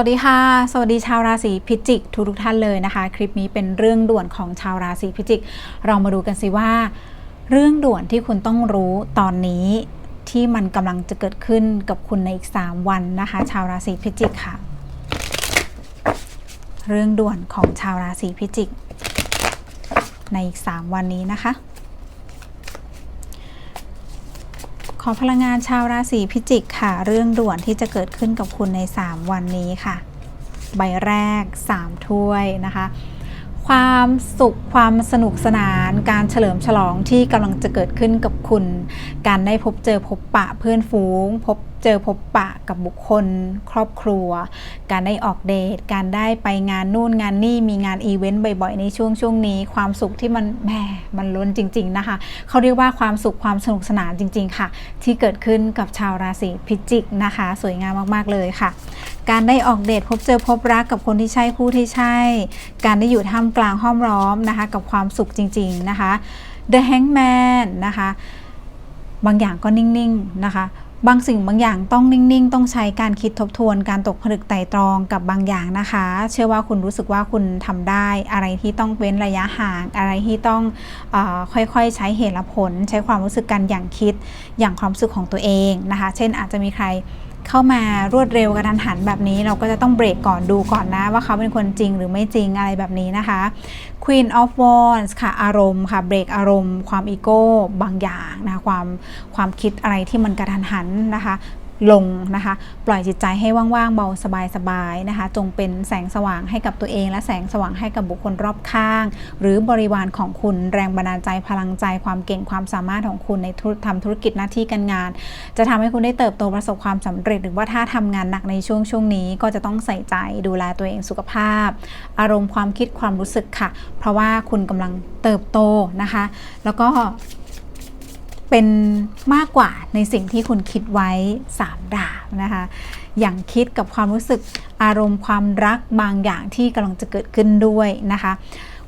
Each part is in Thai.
วัสดีค่ะ สวัสดีชาวราศีพิจิกทุกทุกท่านเลยนะคะ คลิปนี้เป็นเรื่องด่วนของชาวราศีพิจิก เรามาดูกันสิว่า เรื่องด่วนที่คุณต้องรู้ตอนนี้ที่มันกำลังจะเกิดขึ้นกับคุณในอีก 3 วันนะคะ ชาวราศีพิจิกค่ะ เรื่องด่วนของชาวราศีพิจิก ในอีก 3 วันนี้นะคะ ขอพลังงานชาวราศีพิจิกค่ะ เรื่องด่วนที่จะเกิดขึ้นกับคุณใน 3 วันนี้ค่ะ ใบแรก 3 ถ้วยนะคะ ความสุขความสนุกสนาน การเฉลิมฉลองที่กำลังจะเกิดขึ้นกับคุณ การได้พบเจอพบปะเพื่อนฝูง พบเจอพบปะกับบุคคล ครอบครัว การได้ออกเดท การได้ไปงานนู่นงานนี่มีงานอีเวนต์บ่อยๆ ในช่วงช่วงนี้ ความสุขที่มันแหมมันล้นจริง ๆ นะคะเขาเรียกว่าความสุขความสนุกสนานจริง ๆ ค่ะ ที่เกิดขึ้นกับชาวราศีพิจิกนะคะ สวยงามมากๆเลยค่ะ การได้ออกเดทพบเจอพบรักกับคนที่ใช่คู่ที่ใช่ การได้อยู่ท่ามกลางห้อมล้อมนะคะ กับความสุขจริง ๆนะคะ The Hangman นะคะ บางอย่างก็นิ่งๆนะคะ บางสิ่งบางอย่างต้องนิ่งๆ ต้องใช้การคิดทบทวน การตกผลึกไต่ตรองกับบางอย่างนะคะ เชื่อว่าคุณรู้สึกว่าคุณทำได้ อะไรที่ต้องเว้นระยะห่าง อะไรที่ต้องออค่อยๆ ใช้เหตุผล ใช้ความรู้สึกกันอย่างคิด อย่างความรู้สึกของตัวเองนะคะ เช่นอาจจะมีใคร เข้ามารวดเร็วกระทันหันแบบนี้ เราก็จะต้องเบรกก่อนดูก่อนนะว่าเขาเป็นคนจริงหรือไม่จริงอะไรแบบนี้นะคะ Queen of Wands ค่ะ อารมณ์ค่ะเบรกอารมณ์ ความอีโก้บางอย่างนะคะความความคิดอะไรที่มันกระทันหันนะคะ ลงนะคะ ปล่อยจิตใจให้ว่างๆเบาสบายๆนะคะ จงเป็นแสงสว่างให้กับตัวเอง และแสงสว่างให้กับบุคคลรอบข้าง หรือบริวารของคุณแรงบันดาลใจพลังใจความเก่งความสามารถของคุณในธุรทำธุรกิจหน้าที่การงาน จะทำให้คุณได้เติบโตประสบความสำเร็จ หรือว่าถ้าทำงานหนักในช่วงช่วงนี้ก็จะต้องใส่ใจดูแลตัวเองสุขภาพ อารมณ์ความคิดความรู้สึกค่ะ เพราะว่าคุณกำลังเติบโตนะคะ แล้วก็ เป็นมากกว่าในสิ่งที่คุณคิดไว้ 3 ดาบนะคะ อย่างคิดกับความรู้สึกอารมณ์ความรักบางอย่างที่กำลังจะเกิดขึ้นด้วยนะคะ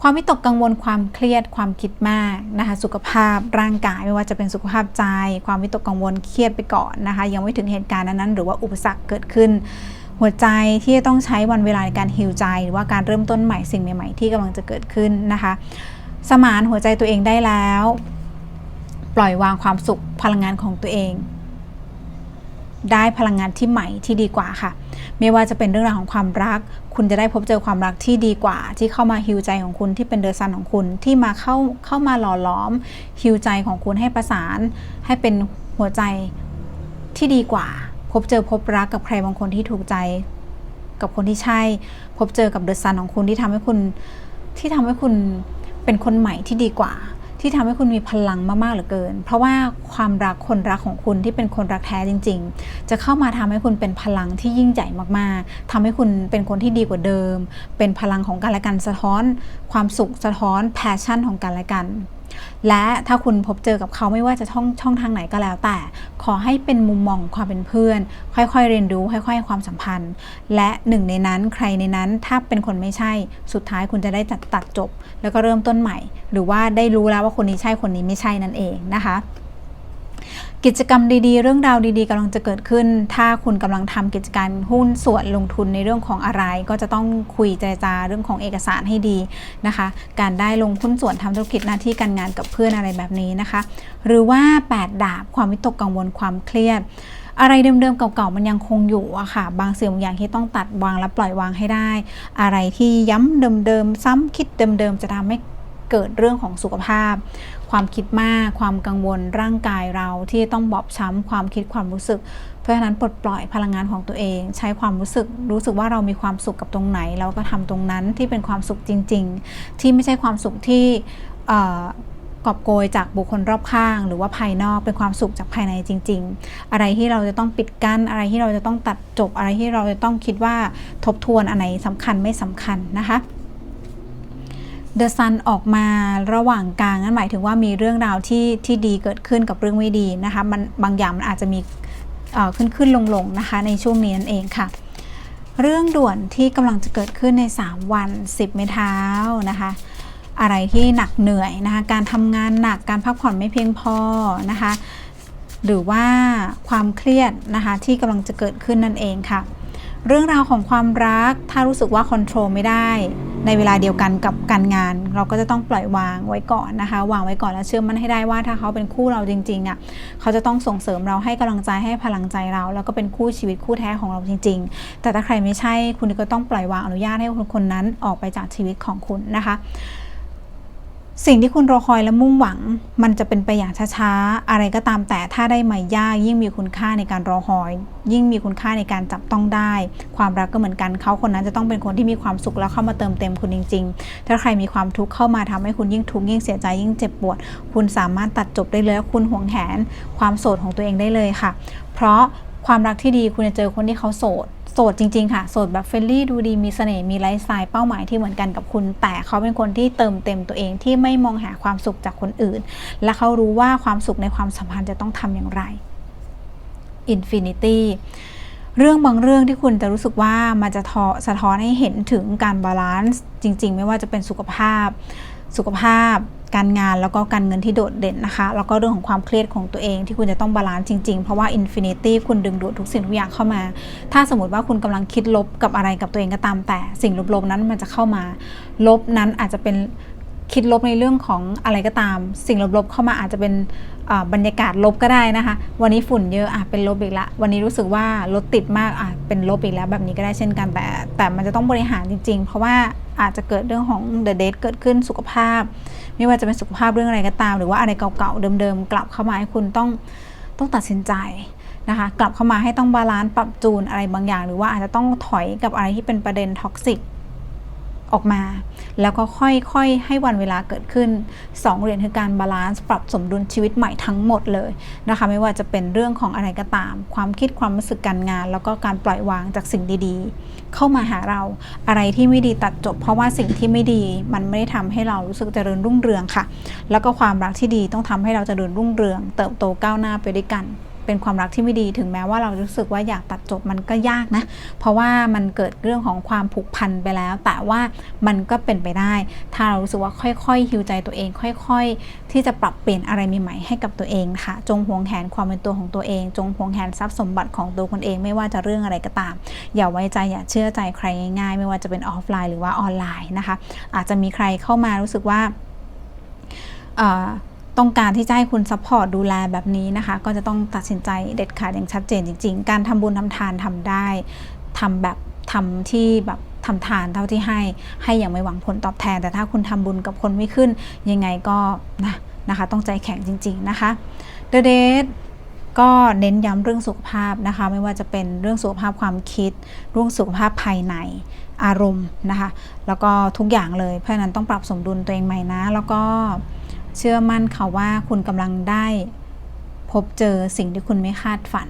ความวิตกกังวลความเครียดความคิดมากนะคะ สุขภาพร่างกายไม่ว่าจะเป็นสุขภาพใจ ความวิตกกังวลเครียดไปก่อนนะคะ ยังไม่ถึงเหตุการณ์นั้นๆหรือว่าอุปสรรคเกิดขึ้น หัวใจที่จะต้องใช้วันเวลาในการฮิวใจ หรือว่าการเริ่มต้นใหม่สิ่งใหม่ ๆ ที่กำลังจะเกิดขึ้นนะคะ สมานหัวใจตัวเองได้แล้ว ปล่อยวางความสุขพลังงานของตัวเอง ได้พลังงานที่ใหม่ที่ดีกว่าค่ะ ไม่ว่าจะเป็นเรื่องราวของความรัก คุณจะได้พบเจอความรักที่ดีกว่า ที่เข้ามาฮิวใจของคุณที่เป็นเดอะซันของคุณที่มาเข้าเข้ามาหล่อหลอมฮิวใจของคุณให้ประสาน ให้เป็นหัวใจที่ดีกว่า พบเจอพบรักกับใครบางคนที่ถูกใจ กับคนที่ใช่ พบเจอกับเดอะซันของคุณที่ทำให้คุณที่ทำให้คุณเป็นคนใหม่ที่ดีกว่า ที่ทำให้คุณมีพลังมากๆเหลือเกิน เพราะว่าความรักคนรักของคุณที่เป็นคนรักแท้จริง ๆ จะเข้ามาทำให้คุณเป็นพลังที่ยิ่งใหญ่มากๆทำให้คุณเป็นคนที่ดีกว่าเดิม เป็นพลังของกันและกันสะท้อน ความสุขสะท้อนแพชชั่นของกันและกัน และถ้าคุณพบเจอกับเขาไม่ว่าจะช่องช่องทางไหนก็แล้วแต่ ขอให้เป็นมุมมองความเป็นเพื่อน ค่อยๆ เรียนรู้ค่อยๆ ความสัมพันธ์ และหนึ่งในนั้นใครในนั้นถ้าเป็นคนไม่ใช่สุดท้ายคุณจะได้ตัดตัดจบ แล้วก็เริ่มต้นใหม่ หรือว่าได้รู้แล้วว่าคนนี้ใช่คนนี้ไม่ใช่นั่นเองนะคะ กิจกรรมดีๆ เรื่องราวดีๆกำลังจะเกิดขึ้น ถ้าคุณกำลังทำกิจการหุ้นส่วนลงทุนในเรื่องของอะไร ก็จะต้องคุยเจรจาเรื่องของเอกสารให้ดีนะคะ การได้ลงหุ้นส่วนทำธุรกิจหน้าที่การงานกับเพื่อนอะไรแบบนี้นะคะ หรือว่า 8 ดาบความวิตกกังวลความเครียดอะไรเดิมๆเก่าๆมันยังคงอยู่อะค่ะ บางสิ่งบางอย่างที่ต้องตัดวางและปล่อยวางให้ได้ อะไรที่ย้ำเดิมๆ ซ้ำคิดเดิมๆ จะทำให้ เกิดเรื่องของสุขภาพ ความคิดมาก ความกังวลร่างกายเราที่ต้องบอบช้ำความคิดความรู้สึก เพราะฉะนั้นปลดปล่อยพลังงานของตัวเอง ใช้ความรู้สึกรู้สึกว่าเรามีความสุขกับตรงไหน เราก็ทำตรงนั้นที่เป็นความสุขจริง ๆ ที่ไม่ใช่ความสุขที่กอบโกยจากบุคคลรอบข้าง หรือว่าภายนอกเป็นความสุขจากภายในจริง ๆ อะไรที่เราจะต้องปิดกั้นอะไรที่เราจะต้องตัดจบอะไรที่เราจะต้องคิดว่าทบทวนอันไหนสำคัญไม่สำคัญนะคะ เดอะซันออกมาระหว่างกลางนั่นหมายถึงว่ามีเรื่องราวที่ที่ดีเกิดขึ้นกับเรื่องไม่ดีนะคะมันบางอย่างมันอาจจะมีเอ่อขึ้นขึ้นลงลงนะคะในช่วงนี้นั่นเองค่ะ เรื่องด่วนที่กำลังจะเกิดขึ้นใน 3 วัน 10 เมเท้านะคะอะไรที่หนักเหนื่อยนะคะการทำงานหนักการพักผ่อนไม่เพียงพอนะคะหรือว่าความเครียดนะคะที่กำลังจะเกิดขึ้นนั่นเองค่ะ เรื่องราวของความรักถ้ารู้สึกว่าค o n t r o l ไม่ได้ ในเวลาเดียวกันกับการงาน เราก็จะต้องปล่อยวางไว้ก่อนนะคะ วางไว้ก่อนแล้วเชื่อมั่นให้ได้ว่าถ้าเขาเป็นคู่เราจริงๆอะเขาจะต้องส่งเสริมเราให้กำลังใจให้พลังใจเรา แล้วก็เป็นคู่ชีวิตคู่แท้ของเราจริง ๆ แต่ถ้าใครไม่ใช่คุณก็ต้องปล่อยวางอนุญาตให้คนคนนั้นออกไปจากชีวิตของคุณนะคะ สิ่งที่คุณรอคอยและมุ่งหวัง มันจะเป็นไปอย่างช้าๆ อะไรก็ตามแต่ถ้าได้มายากยิ่งมีคุณค่าในการรอคอย ยิ่งมีคุณค่าในการจับต้องได้ ความรักก็เหมือนกันเขาคนนั้นจะต้องเป็นคนที่มีความสุขแล้วเข้ามาเติมเต็มคุณจริง ๆ ถ้าใครมีความทุกข์เข้ามาทำให้คุณยิ่งทุกข์ยิ่งเสียใจยิ่งเจ็บปวด คุณสามารถตัดจบได้เลยแล้วคุณห่วงแหน ความโสดของตัวเองได้เลยค่ะ เพราะความรักที่ดีคุณจะเจอคนที่เขาโสด โสดจริง ๆ ค่ะ โสดแบบเฟรนลี่ดูดีมีเสน่ห์มีไลฟ์สไตล์เป้าหมายที่เหมือนกันกับคุณ แต่เขาเป็นคนที่เติมเต็มตัวเองที่ไม่มองหาความสุขจากคนอื่น และเขารู้ว่าความสุขในความสัมพันธ์จะต้องทำอย่างไร Infinity เรื่องบางเรื่องที่คุณจะรู้สึกว่ามันจะทอสะท้อนให้เห็นถึงการบาลานซ์จริง ๆ ไม่ว่าจะเป็นสุขภาพ สุขภาพ การงานแล้วก็การเงินที่โดดเด่นนะคะ แล้วก็เรื่องของความเครียดของตัวเองที่คุณจะต้องบาลานซ์จริงๆ เพราะว่า Infinity คุณดึงดูดทุกสิ่งทุกอย่างเข้ามา ถ้าสมมติว่าคุณกำลังคิดลบกับอะไรกับตัวเองก็ตาม แต่สิ่งลบๆนั้นมันจะเข้ามา ลบนั้นอาจจะเป็นคิดลบในเรื่องของอะไรก็ตาม สิ่งลบๆเข้ามาอาจจะเป็นบรรยากาศลบก็ได้นะคะ วันนี้ฝุ่นเยอะอะเป็นลบอีกละ วันนี้รู้สึกว่ารถติดมากอะเป็นลบอีกแล้วแบบนี้ก็ได้เช่นกันแต่แต่มันจะต้องบริหารจริง ๆ เพราะว่าอาจจะเกิดเรื่องของ the date เกิดขึ้นสุขภาพ ไม่ว่าจะเป็นสุขภาพเรื่องอะไรก็ตาม หรือว่าอะไรเก่าๆเดิมๆกลับเข้ามาให้คุณต้องต้องตัดสินใจนะคะกลับเข้ามาให้ต้องบาลานซ์ปรับจูนอะไรบางอย่าง หรือว่าอาจจะต้องถอยกับอะไรที่เป็นประเด็นท็อกซิก ออกมา แล้วก็ค่อยๆ ให้วันเวลาเกิดขึ้น 2 เหรียญคือการบาลานซ์ปรับสมดุลชีวิตใหม่ทั้งหมดเลยนะคะไม่ว่าจะเป็นเรื่องของอะไรก็ตาม ความคิดความรู้สึกการงาน แล้วก็การปล่อยวางจากสิ่งดีๆ เข้ามาหาเราอะไรที่ไม่ดีตัดจบ เพราะว่าสิ่งที่ไม่ดีมันไม่ได้ทำให้เรารู้สึกเจริญรุ่งเรืองค่ะ แล้วก็ความรักที่ดีต้องทำให้เราเจริญรุ่งเรือง เติบโตก้าวหน้าไปด้วยกัน เป็นความรักที่ไม่ดีถึงแม้ว่าเรารู้สึกว่าอยากตัดจบมันก็ยากนะ เพราะว่ามันเกิดเรื่องของความผูกพันไปแล้ว แต่ว่ามันก็เป็นไปได้ ถ้าเรารู้สึกว่าค่อยๆฮิวใจตัวเอง ค่อยๆ ที่จะปรับเปลี่ยนอะไรใหม่ๆให้กับตัวเองค่ะ จงหวงแหนความเป็นตัวของตัวเอง จงหวงแหนทรัพย์สมบัติของตัวคนเองไม่ว่าจะเรื่องอะไรก็ตาม อย่าไว้ใจอย่าเชื่อใจใครง่ายๆ ไม่ว่าจะเป็นออฟไลน์หรือว่าออนไลน์นะคะ อาจจะมีใครเข้ามารู้สึกว่า ต้องการที่จะให้คุณซัพพอร์ตดูแลแบบนี้นะคะ ก็จะต้องตัดสินใจเด็ดขาดอย่างชัดเจนจริง ๆ การทำบุญทำทานทำได้ทำแบบทำที่แบบทำทานเท่าที่ให้ให้อย่างไม่หวังผลตอบแทน แต่ถ้าคุณทำบุญกับคนไม่ขึ้น ยังไงก็นะนะคะ ต้องใจแข็งจริง ๆ นะคะเดเดก็เน้นย้ำเรื่องสุขภาพนะคะ ไม่ว่าจะเป็นเรื่องสุขภาพความคิดเรื่องสุขภาพภายในอารมณ์นะคะ แล้วก็ทุกอย่างเลยเพราะฉะนั้นต้องปรับสมดุลตัวเองใหม่นะ แล้วก็ เชื่อมั่นค่ะว่าคุณกำลังได้พบเจอสิ่งที่คุณไม่คาดฝัน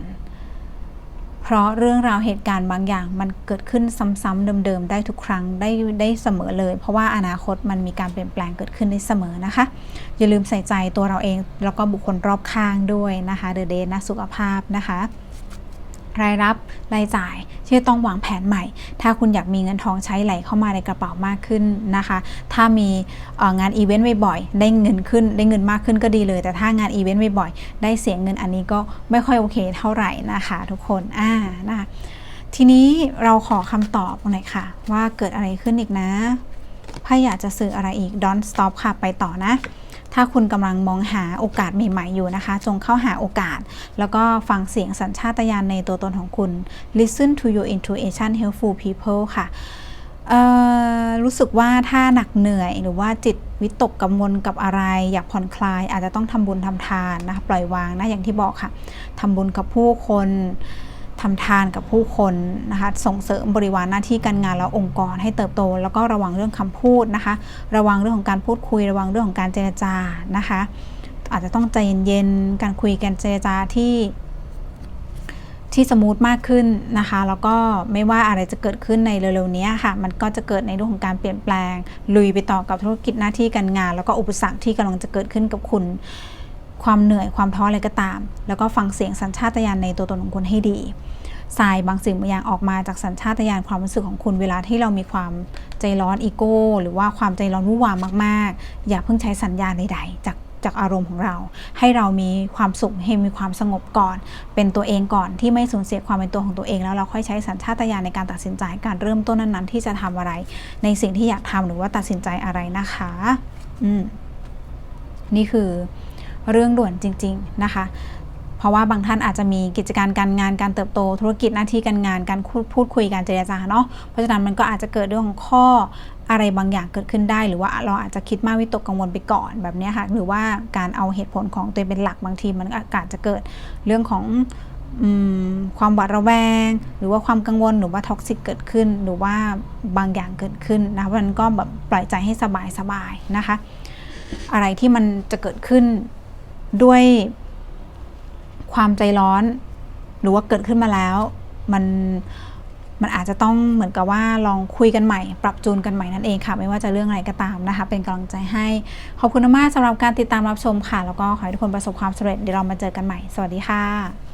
เพราะเรื่องราวเหตุการณ์บางอย่างมันเกิดขึ้นซ้ำๆเดิมๆได้ทุกครั้งได้ได้เสมอเลย เพราะว่าอนาคตมันมีการเปลี่ยนแปลงเกิดขึ้นได้เสมอนะคะ อย่าลืมใส่ใจตัวเราเองแล้วก็บุคคลรอบข้างด้วยนะคะเด e เดนะสุขภาพนะคะ รายรับรายจ่ายที่ต้องวางแผนใหม่ ถ้าคุณอยากมีเงินทองใช้ไหลเข้ามาในกระเป๋ามากขึ้นนะคะ ถ้ามีงานอีเวนต์บ่อยๆได้เงินขึ้นได้เงินมากขึ้นก็ดีเลย แต่ถ้างานอีเวนต์บ่อยๆได้เสียเงินอันนี้ก็ไม่ค่อยโอเคเท่าไหร่นะคะทุกคนอ่านะคะทีนี้เราขอคำตอบหน่อยค่ะ ว่าเกิดอะไรขึ้นอีกนะไพ่อยากจะสื่ออะไรอีก don't stop ค่ะ ไปต่อนะ ถ้าคุณกำลังมองหาโอกาสใหม่ๆอยู่นะคะ จงเข้าหาโอกาส แล้วก็ฟังเสียงสัญชาตญาณในตัวตนของคุณ listen to your intuition helpful people ค่ะรู้สึกว่าถ้าหนักเหนื่อยหรือว่าจิตวิตกกังวลกับอะไร อยากผ่อนคลายอาจจะต้องทำบุญทำทานนะคะปล่อยวางนะอย่างที่บอกค่ะทำบุญกับผู้คน ทำทานกับผู้คนนะคะส่งเสริมบริวารหน้าที่การงานแล้วองค์กรให้เติบโต แล้วก็ระวังเรื่องคำพูดนะคะ ระวังเรื่องของการพูดคุย ระวังเรื่องของการเจรจานะคะ อาจจะต้องใจเย็นๆการคุยกันเจรจาที่ที่สมูทมากขึ้นนะคะ แล้วก็ไม่ว่าอะไรจะเกิดขึ้นในเร็วๆนี้ค่ะ มันก็จะเกิดในเรื่องของการเปลี่ยนแปลง ลุยไปต่อกับธุรกิจหน้าที่การงาน แล้วก็อุปสรรคที่กำลังจะเกิดขึ้นกับคุณ ความเหนื่อยความท้ออะไรก็ตาม แล้วก็ฟังเสียงสัญชาตญาณในตัวตนของคุณให้ดีทรายบางสิ่งบางอย่างออกมาจากสัญชาตญาณความรู้สึกของคุณเวลาที่เรามีความใจร้อนอีโก้ หรือว่าความใจร้อนวุ่นวามมาก ๆ อย่าเพิ่งใช้สัญญาณใดๆ จากจากอารมณ์ของเรา ให้เรามีความสุขให้มีความสงบก่อน เป็นตัวเองก่อนที่ไม่สูญเสียความเป็นตัวของตัวเองแล้วเราค่อยใช้สัญชาตญาณในการตัดสินใจการเริ่มต้นนั้นๆ ที่จะทำอะไร ในสิ่งที่อยากทำหรือว่าตัดสินใจอะไรนะคะ อืมนี่คือ เรื่องด่วนจริง ๆ นะคะ เพราะว่าบางท่านอาจจะมีกิจการการงานการเติบโตธุรกิจหน้าที่การงานการพูดคุยการเจรจาเนาะเพราะฉะนั้นมันก็อาจจะเกิดเรื่องของข้ออะไรบางอย่างเกิดขึ้นได้ หรือว่าเราอาจจะคิดมากวิตกกังวลไปก่อนแบบนี้ค่ะหรือว่าการเอาเหตุผลของตัวเป็นหลักบางที มันอาจจะเกิดเรื่องของอความหวาดระแวง หรือว่าความกังวลหรือว่าท็อกซิกเกิดขึ้น หรือว่าบางอย่างเกิดขึ้นนะเพราะฉะนั้นก็แบบปล่อยใจให้สบายสบายๆนะคะ อะไรที่มันจะเกิดขึ้น ด้วยความใจร้อน หรือว่าเกิดขึ้นมาแล้ว มันมันอาจจะต้องเหมือนกับว่าลองคุยกันใหม่ ปรับจูนกันใหม่นั่นเองค่ะ ไม่ว่าจะเรื่องอะไรก็ตามนะคะ เป็นกำลังใจให้ ขอบคุณมากสำหรับการติดตามรับชมค่ะ แล้วก็ขอให้ทุกคนประสบความสำเร็จเดี๋ยวเรามาเจอกันใหม่ สวัสดีค่ะ